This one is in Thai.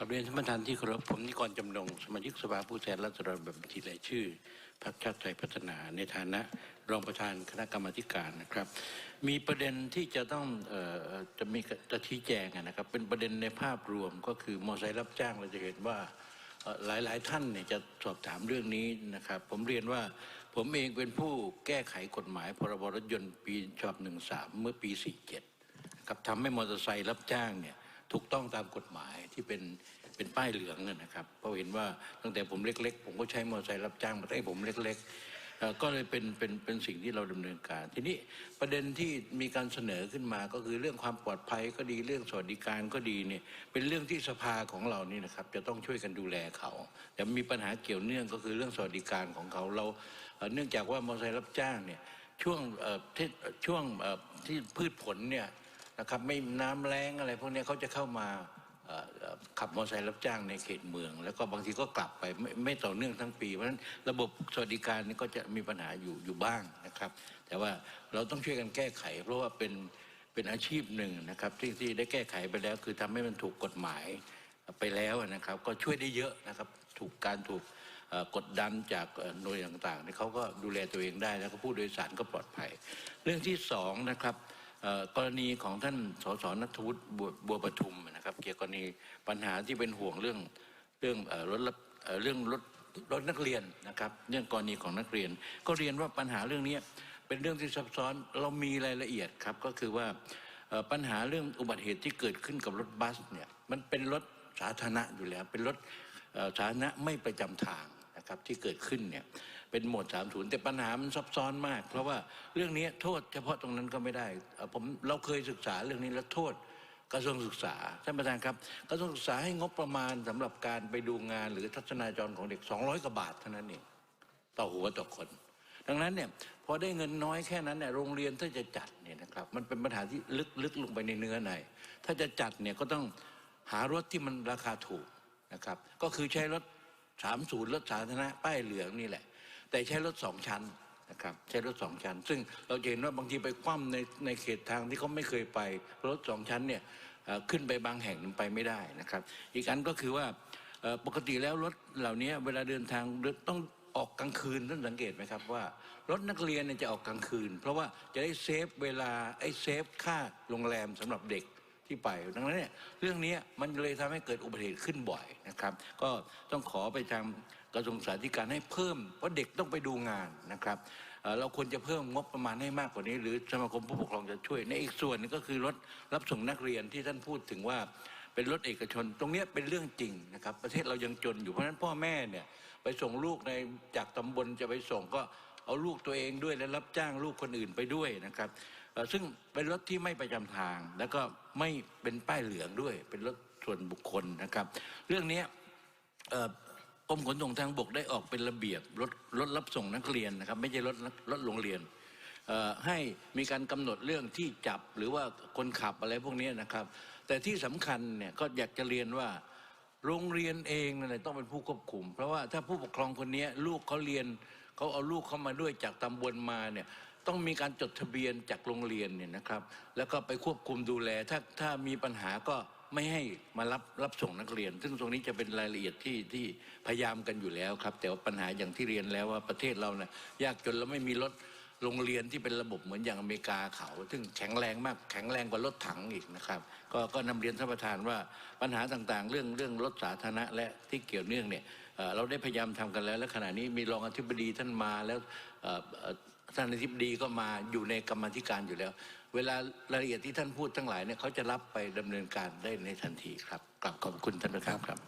กับเรียนท่านประธานที่เคารพผมนิกรจำนงสมาชิกสภาผู้แทนราษฎรแบบบัญชีรายชื่อพรรคชาติไทยพัฒนาในฐานะรองประธานคณะกรรมการนะครับ มีประเด็นที่จะต้องออจะมีจะชี้แจงนะครับ เป็นประเด็นในภาพรวมก็คือมอไซค์รับจ้างเราจะเห็นว่าเอ่อหลายๆท่านเนี่ยจะสอบถามเรื่องนี้นะครับ ผมเรียนว่าผมเองเป็นผู้แก้ไขกฎหมาย พรบรถยนต์ปีฉบับ13เมื่อปี 47ครับทำให้มอเตอร์ไซค์รับจ้างเนี่ย ถูกต้องตามกฎหมายที่เป็นเป็นป้ายเหลืองนะนะครับ เพราะเห็นว่าตั้งแต่ผมเล็ก ๆ ผมก็ใช้มอเตอร์ไซค์รับจ้างมาตั้งแต่ผมเล็ก ๆ ก็เลยเป็นเป็นเป็นสิ่งที่เราดำเนินการ ทีนี้ประเด็นที่มีการเสนอขึ้นมาก็คือเรื่องความปลอดภัยก็ดีเรื่องสวัสดิการก็ดีเนี่ยเป็นเรื่องที่สภาของเรานี่นะครับ จะต้องช่วยกันดูแลเขา แต่มีปัญหาเกี่ยวเนื่องก็คือเรื่องสวัสดิการของเขาเรา เนื่องจากว่ามอเตอร์ไซค์รับจ้างเนี่ยช่วงเอ่อที่ช่วงเอ่อที่พืชผลเนี่ย นะครับไม่น้ำแรงอะไรพวกนี้เขาจะเข้ามาขับมอเตอร์ไซค์รับจ้างในเขตเมือง แล้วก็บางทีก็กลับไปไม่ไม่ต่อเนื่องทั้งปี เพราะฉะนั้นระบบสวัสดิการนี่ก็จะมีปัญหาอยู่อยู่บ้างนะครับ แต่ว่าเราต้องช่วยกันแก้ไข เพราะว่าเป็นเป็นอาชีพหนึ่งนะครับที่ที่ได้แก้ไขไปแล้ว คือทำให้มันถูกกฎหมายไปแล้วนะครับ ก็ช่วยได้เยอะนะครับ ถูกการถูกกดดันจากหน่วยต่างๆเนี่เขาก็ดูแลตัวเองได้แล้วก็ผู้โดยสารก็ปลอดภัย เรื่องที่สองนะครับ กรณีของท่านสสนัทวุฒิบัวประทุมนะครับ เกี่ยวกับกรณีปัญหาที่เป็นห่วงเรื่องเรื่องรถเรื่องรถรถนักเรียนนะครับ เรื่องกรณีของนักเรียน ก็เรียนว่าปัญหาเรื่องนี้เป็นเรื่องที่ซับซ้อนเรามีรายละเอียดครับก็คือว่าปัญหาเรื่องอุบัติเหตุที่เกิดขึ้นกับรถบัสเนี่ยมันเป็นรถสาธารณะอยู่แล้ว เป็นรถสาธารณะไม่ประจำทาง ครับที่เกิดขึ้นเนี่ยเป็นหมด30 แต่ปัญหามันซับซ้อนมาก เพราะว่าเรื่องนี้โทษเฉพาะตรงนั้นก็ไม่ได้ผมเราเคยศึกษาเรื่องนี้แล้วโทษกระทรวงศึกษาท่านประธานครับกระทรวงศึกษาให้งบประมาณสำหรับการไปดูงานหรือทัศนาจรของเด็ก 200กว่าบาทเท่านั้นเองต่อหัวต่อคน ดังนั้นเนี่ยพอได้เงินน้อยแค่นั้นเนี่ยโรงเรียนถ้าจะจัดเนี่ยนะครับมันเป็นปัญหาที่ลึกลึกลงไปในเนื้อในถ้าจะจัดเนี่ยก็ต้องหารถที่มันราคาถูกนะครับ ก็คือใช้รถ สามศูนย์รถสาธารณะป้ายเหลืองนี่แหละ แต่ใช้รถสองชั้นนะครับใช้รถสองชั้น ซึ่งเราเห็นว่าบางทีไปคว่ำในในเขตทางที่เขาไม่เคยไป รถสองชั้นเนี่ยขึ้นไปบางแห่งไปไม่ได้นะครับ อีกอันก็คือว่าปกติแล้วรถเหล่านี้เวลาเดินทางต้องออกกลางคืนท่านสังเกตไหมครับว่ารถนักเรียนจะออกกลางคืน เพราะว่าจะได้เซฟเวลาไอ้เซฟค่าโรงแรมสำหรับเด็ก ที่ไป ดังนั้นเนี่ยเรื่องนี้มันเลยทำให้เกิดอุบัติเหตุขึ้นบ่อยนะครับ ก็ต้องขอไปทางกระทรวงสาธารณสุขให้เพิ่มเพราะเด็กต้องไปดูงานนะครับเราควรจะเพิ่มงบประมาณให้มากกว่านี้ หรือสมาคมผู้ปกครองจะช่วย ในอีกส่วนนึงก็คือรถรับส่งนักเรียนที่ท่านพูดถึงว่าเป็นรถเอกชน ตรงนี้เป็นเรื่องจริงนะครับ ประเทศเรายังจนอยู่เพราะฉะนั้นพ่อแม่เนี่ยไปส่งลูกในจากตำบลจะไปส่งก็เอาลูกตัวเองด้วยและรับจ้างลูกคนอื่นไปด้วยนะครับ ซึ่งเป็นรถที่ไม่ประจำทาง แล้วก็ไม่เป็นป้ายเหลืองด้วย เป็นรถส่วนบุคคลนะครับ เรื่องนี้กรมขนส่งทางบกได้ออกเป็นระเบียบรถรถรับส่งนักเรียนนะครับ ไม่ใช่รถรถโรงเรียนให้มีการกำหนดเรื่องที่จับหรือว่าคนขับอะไรพวกนี้นะครับ แต่ที่สำคัญเนี่ยก็อยากจะเรียนว่าโรงเรียนเองนั่นแหละต้องเป็นผู้ควบคุม เพราะว่าถ้าผู้ปกครองคนนี้ลูกเขาเรียน เขาเอาลูกเข้ามาด้วยจากตำบลมาเนี่ยต้องมีการจดทะเบียนจากโรงเรียนเนี่ยนะครับ แล้วก็ไปควบคุมดูแล ถ้าถ้ามีปัญหาก็ไม่ให้มารับรับส่งนักเรียน ซึ่งตรงนี้จะเป็นรายละเอียดที่ที่พยายามกันอยู่แล้วครับ แต่ว่าปัญหาอย่างที่เรียนแล้วว่าประเทศเราเนี่ยยากจนเราไม่มีรถ โรงเรียนที่เป็นระบบเหมือนอย่างอเมริกาเขา ซึ่งแข็งแรงมากแข็งแรงกว่ารถถังอีกนะครับก็ก็นำเรียนท่านประธานว่าปัญหาต่างๆ เรื่องเรื่องรถสาธารณะและที่เกี่ยวเนื่องเนี่ยเเราได้พยายามทำกันแล้ว และขณะนี้มีรองอธิบดีท่านมาแล้วท่านอธิบดีก็มาอยู่ในกรรมธิการอยู่แล้ว เวลารายละเอียดที่ท่านพูดทั้งหลายเนี่ยเขาจะรับไปดำเนินการได้ในทันทีครับกลับขอบคุณท่านประธานครับ